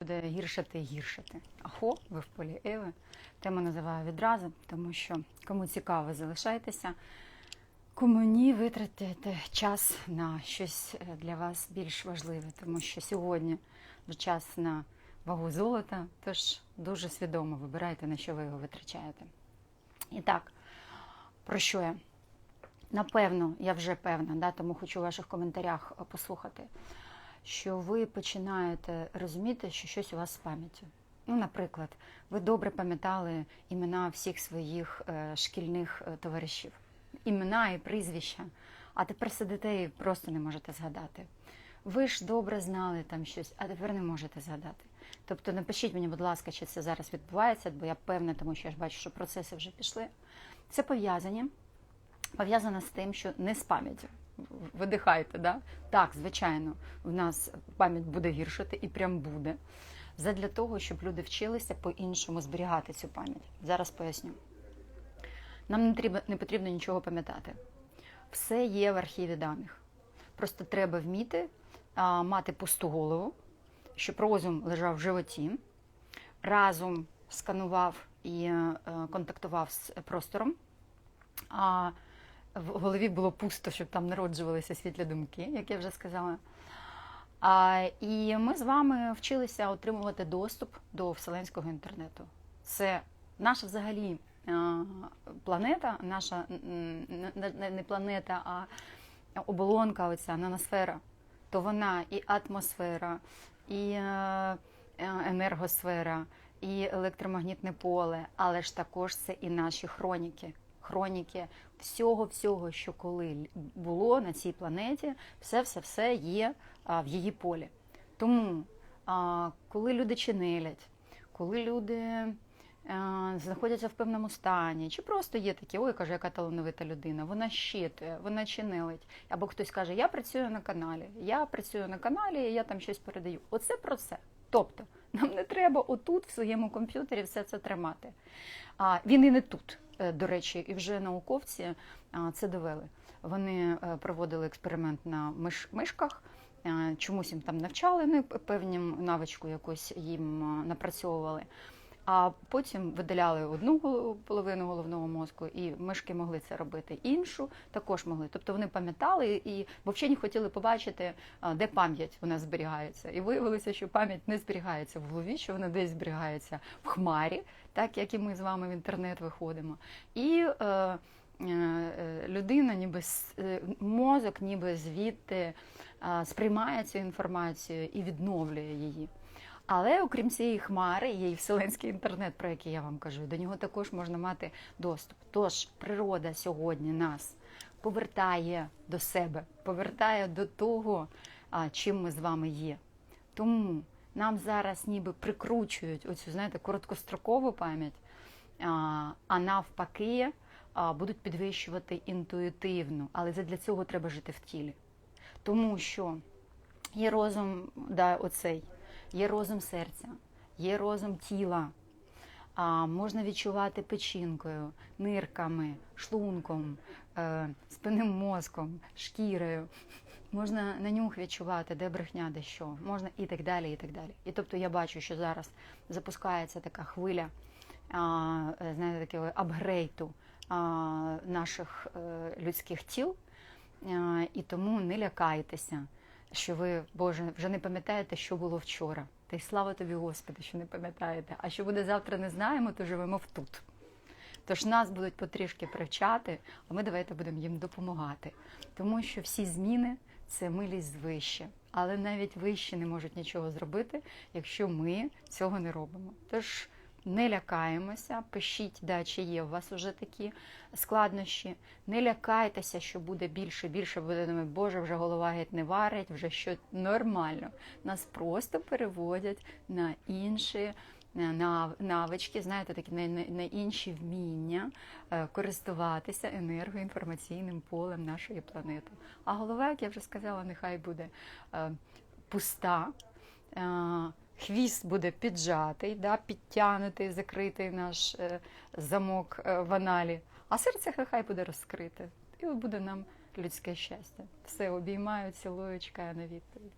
буде гіршати і гіршати. Ахо, ви в полі Еви. Тему називаю відразу, тому що кому цікаво, залишайтеся. Кому ні, витратите час на щось е, для вас більш важливе, тому що сьогодні вже час на вагу золота, тож дуже свідомо вибирайте, на що ви його витрачаєте. І так, про що я? Напевно, я вже певна, да, тому хочу у ваших коментарях е, послухати, що ви починаєте розуміти, що щось у вас з пам'яттю. Ну, наприклад, ви добре пам'ятали імена всіх своїх е, шкільних е, товаришів, імена і прізвища, а тепер сидите і просто не можете згадати. Ви ж добре знали там щось, а тепер не можете згадати. Тобто напишіть мені, будь ласка, чи це зараз відбувається, бо я певна, тому що я ж бачу, що процеси вже пішли. Це пов'язані пов'язана з тим, що не з пам'яттю. Видихайте, да? Так, звичайно, в нас пам'ять буде гіршити і прям буде. Задля того, щоб люди вчилися по-іншому зберігати цю пам'ять. Зараз поясню. Нам не потрібно, не потрібно нічого пам'ятати. Все є в архіві даних. Просто треба вміти а, мати пусту голову, щоб розум лежав в животі, разум сканував і е, контактував з простором. А в голові було пусто, щоб там народжувалися світлі думки, як я вже сказала. А, і ми з вами вчилися отримувати доступ до вселенського інтернету. Це наша взагалі планета, наша не- не не планета, а оболонка, оця наносфера. То вона і атмосфера, і е, е, енергосфера, і електромагнітне поле, але ж також це і наші хроніки. Хроніки всього-всього, що коли було на цій планеті, все-все-все є в її полі. Тому, коли люди чинилять, коли люди а, знаходяться в певному стані, чи просто є такі, ой, каже, яка талановита людина, вона щитує, вона чинилить. Або хтось каже, я працюю на каналі, я працюю на каналі, я там щось передаю. Оце про це. Тобто, нам не треба отут в своєму комп'ютері все це тримати. А він і не тут. Е, До речі, і вже науковці це довели. Вони е, проводили експеримент на миш, мишках, е, чомусь їм там навчали, не певні навичку якусь їм напрацьовували. А потім видаляли одну половину головного мозку, і мишки могли це робити, іншу також могли. Тобто вони пам'ятали і бо вчені хотіли побачити, де пам'ять у нас зберігається. І виявилося, що пам'ять не зберігається в голові, що вона десь зберігається в хмарі, так як і ми з вами в інтернет виходимо. І е, е, людина, ніби е, мозок, ніби звідти сприймає цю інформацію і відновлює її. Але окрім цієї хмари, є і вселенський інтернет, про який я вам кажу. До нього також можна мати доступ. Тож природа сьогодні нас повертає до себе, повертає до того, чим ми з вами є. Тому нам зараз ніби прикручують оцю, знаєте, короткострокову пам'ять, а, навпаки будуть підвищувати інтуїтивну. Але для цього треба жити в тілі. Тому що є розум, да, оцей, є розум серця, є розум тіла. А, можна відчувати печінкою, нирками, шлунком, е, спинним мозком, шкірою. Можна на нюх відчувати, де брехня, де що, можна і так далі, і так далі. І тобто я бачу, що зараз запускається така хвиля, а, е, знаєте, такого апгрейду а, наших е, людських тіл. А, і тому не лякайтеся, що ви, Боже, вже не пам'ятаєте, що було вчора. Та й слава тобі, Господи, що не пам'ятаєте. А що буде завтра, не знаємо, то живемо в тут. Тож нас будуть потрішки привчати, а ми давайте будемо їм допомагати. Тому що всі зміни це милість звище. Але навіть вищі не можуть нічого зробити, якщо ми цього не робимо. Тож не лякаємося, пишіть, да, чи є у вас вже такі складнощі. Не лякайтеся, що буде більше, більше буде думати, Боже, вже голова геть не варить, вже що нормально. Нас просто переводять на інші е, навички, знаєте, такі на інші вміння е, користуватися енергоінформаційним полем нашої планети. А голова, як я вже сказала, нехай буде е, пуста. Хвіст буде піджатий, да, підтягнутий, закритий наш е, замок е, в аналі, а серце хай буде розкрите. І буде нам людське щастя. Все обіймаю, цілую, чекаю на відповідь.